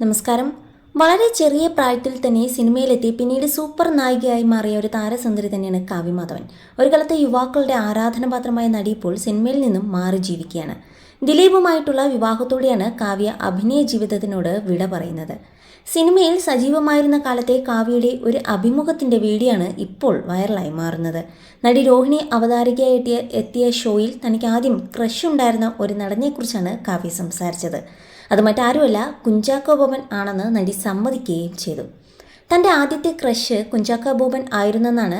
നമസ്കാരം. വളരെ ചെറിയ പ്രായത്തിൽ തന്നെ സിനിമയിലെത്തി പിന്നീട് സൂപ്പർ നായികയായി മാറിയ ഒരു താരസുന്ദരി തന്നെയാണ് കാവ്യമാധവൻ. ഒരു കാലത്തെ യുവാക്കളുടെ ആരാധനപാത്രമായ നടി ഇപ്പോൾ സിനിമയിൽ നിന്നും മാറി ജീവിക്കുകയാണ്. ദിലീപുമായിട്ടുള്ള വിവാഹത്തോടെയാണ് കാവ്യ അഭിനയ ജീവിതത്തിനോട് വിട പറയുന്നത്. സിനിമയിൽ സജീവമായിരുന്ന കാലത്തെ കാവ്യയുടെ ഒരു അഭിമുഖത്തിന്റെ വീഡിയോ ആണ് ഇപ്പോൾ വൈറലായി മാറുന്നത്. നടി രോഹിണി അവതാരികയായിട്ട് എത്തിയ ഷോയിൽ തനിക്ക് ആദ്യം ക്രഷ് ഉണ്ടായിരുന്ന ഒരു നടനെക്കുറിച്ചാണ് കാവ്യ സംസാരിച്ചത്. അത് മറ്റാരുമല്ല കുഞ്ചാക്കോ ബോബൻ ആണെന്ന് നടി സമ്മതിക്കുകയും ചെയ്തു. തന്റെ ആദ്യത്തെ ക്രഷ് കുഞ്ചാക്ക ബോബൻ ആയിരുന്നെന്നാണ്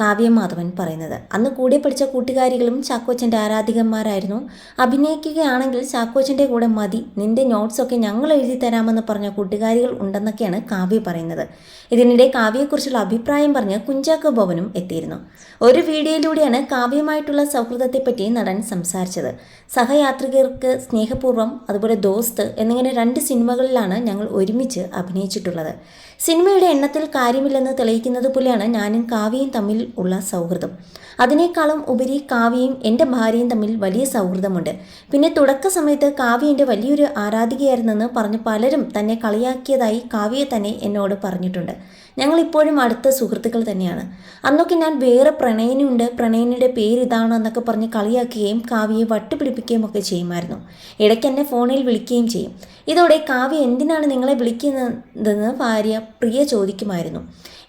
കാവ്യ മാധവൻ പറയുന്നത്. അന്ന് കൂടെ പഠിച്ച കൂട്ടുകാരികളും ചാക്കോച്ചന്റെ ആരാധികന്മാരായിരുന്നു. അഭിനയിക്കുകയാണെങ്കിൽ ചാക്കോച്ചന്റെ കൂടെ മതി നിന്റെ നോട്ട്സൊക്കെ ഞങ്ങൾ എഴുതി തരാമെന്ന് പറഞ്ഞ കൂട്ടുകാരികൾ ഉണ്ടെന്നൊക്കെയാണ് കാവ്യ പറയുന്നത്. ഇതിനിടെ കാവ്യയെക്കുറിച്ചുള്ള അഭിപ്രായം പറഞ്ഞ് കുഞ്ചാക്ക ബോബനും എത്തിയിരുന്നു. ഒരു വീഡിയോയിലൂടെയാണ് കാവ്യമായിട്ടുള്ള സൗഹൃദത്തെപ്പറ്റി നടൻ സംസാരിച്ചത്. സഹയാത്രികർക്ക് സ്നേഹപൂർവം അതുപോലെ ദോസ്ത് എന്നിങ്ങനെ രണ്ട് സിനിമകളിലാണ് ഞങ്ങൾ ഒരുമിച്ച് അഭിനയിച്ചിട്ടുള്ളത്. സിനിമയുടെ എണ്ണത്തിൽ കാര്യമില്ലെന്ന് തെളിയിക്കുന്നത് പോലെയാണ് ഞാനും കാവ്യയും തമ്മിൽ ഉള്ള സൗഹൃദം. അതിനേക്കാളും ഉപരി കാവ്യയും എന്റെ ഭാര്യയും തമ്മിൽ വലിയ സൗഹൃദമുണ്ട്. പിന്നെ തുടക്ക സമയത്ത് കാവ്യ എന്റെ വലിയൊരു ആരാധികയായിരുന്നെന്ന് പറഞ്ഞ് പലരും തന്നെ കളിയാക്കിയതായി കാവ്യ തന്നെ എന്നോട് പറഞ്ഞിട്ടുണ്ട്. ഞങ്ങൾ ഇപ്പോഴും അടുത്ത സുഹൃത്തുക്കൾ തന്നെയാണ്. അന്നൊക്കെ ഞാൻ വേറെ പ്രണയനുണ്ട് പ്രണയനിയുടെ പേര് ഇതാണ് എന്നൊക്കെ പറഞ്ഞ് കളിയാക്കുകയും കാവ്യയെ വട്ടുപിടിപ്പിക്കുകയും ഒക്കെ ചെയ്യുമായിരുന്നു. ഇടയ്ക്ക് എന്നെ ഫോണിൽ വിളിക്കുകയും ചെയ്യും. ഇതോടെ കാവ്യ എന്തിനാണ് നിങ്ങളെ വിളിക്കുന്നതെന്ന് ഭാര്യ പ്രിയ ചോദിക്കുമായിരുന്നു.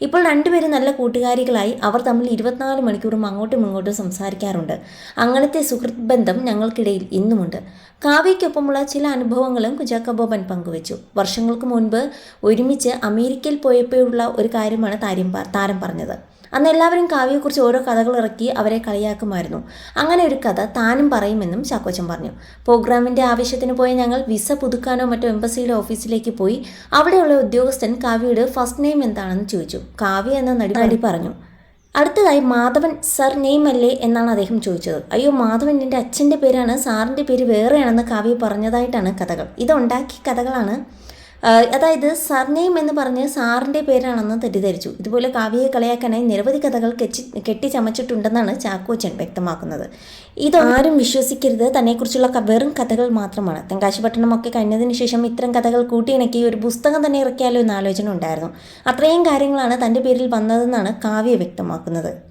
ഇപ്പോൾ രണ്ടുപേരും നല്ല കൂട്ടുകാരികളായി അവർ തമ്മിൽ ഇരുപത്തിനാല് മണിക്കൂറും അങ്ങോട്ടും ഇങ്ങോട്ടും സംസാരിക്കാറുണ്ട്. അങ്ങനത്തെ സുഹൃത്ത് ബന്ധം ഞങ്ങൾക്കിടയിൽ ഇന്നുമുണ്ട്. കാവ്യയ്ക്കൊപ്പമുള്ള ചില അനുഭവങ്ങളും കുജാക്കബോബൻ പങ്കുവച്ചു. വർഷങ്ങൾക്ക് മുൻപ് ഒരുമിച്ച് അമേരിക്കയിൽ പോയപ്പോഴുള്ള ഒരു കാര്യമാണ് താരം താരം പറഞ്ഞത്. അന്ന് എല്ലാവരും കാവ്യയെക്കുറിച്ച് ഓരോ കഥകൾ ഇറക്കി അവരെ കളിയാക്കുമായിരുന്നു. അങ്ങനെ ഒരു കഥ താനും പറയുമെന്നും ചാക്കോച്ചൻ പറഞ്ഞു. പ്രോഗ്രാമിന്റെ ആവശ്യത്തിന് പോയ ഞങ്ങൾ വിസ പുതുക്കാനോ മറ്റോ എംബസിയിലെ ഓഫീസിലേക്ക് പോയി അവിടെയുള്ള ഉദ്യോഗസ്ഥൻ കാവ്യയുടെ ഫസ്റ്റ് നെയിം എന്താണെന്ന് ചോദിച്ചു. കാവ്യ എന്ന നടി നടി പറഞ്ഞു. അടുത്തതായി മാധവൻ സർ നെയിം അല്ലേ എന്നാണ് അദ്ദേഹം ചോദിച്ചത്. അയ്യോ മാധവൻ എന്റെ അച്ഛന്റെ പേരാണ് സാറിന്റെ പേര് വേറെയാണെന്ന് കാവ്യ പറഞ്ഞതായിട്ടാണ് കഥകൾ. ഇതുണ്ടാക്കിയ കഥകളാണ് അതായത് സർനെയിം എന്ന് പറഞ്ഞ് സാറിന്റെ പേരാണെന്ന് തെറ്റിദ്ധരിച്ചു. ഇതുപോലെ കാവ്യയെ കളയാക്കാനായി നിരവധി കഥകൾ കെച്ചി കെട്ടിച്ചമച്ചിട്ടുണ്ടെന്നാണ് ചാക്കോച്ചൻ വ്യക്തമാക്കുന്നത്. ആരും വിശ്വസിക്കരുത്. തന്നെക്കുറിച്ചുള്ള വെറും കഥകൾ മാത്രമാണ്. തെങ്കാശിപട്ടണമൊക്കെ കഴിഞ്ഞതിന് ശേഷം ഇത്തരം കഥകൾ കൂട്ടിയിണക്കി ഒരു പുസ്തകം തന്നെ ഇറക്കിയാലോ എന്ന ആലോചന ഉണ്ടായിരുന്നു. അത്രയും കാര്യങ്ങളാണ് തന്റെ പേരിൽ വന്നതെന്നാണ് കാവ്യ വ്യക്തമാക്കുന്നത്.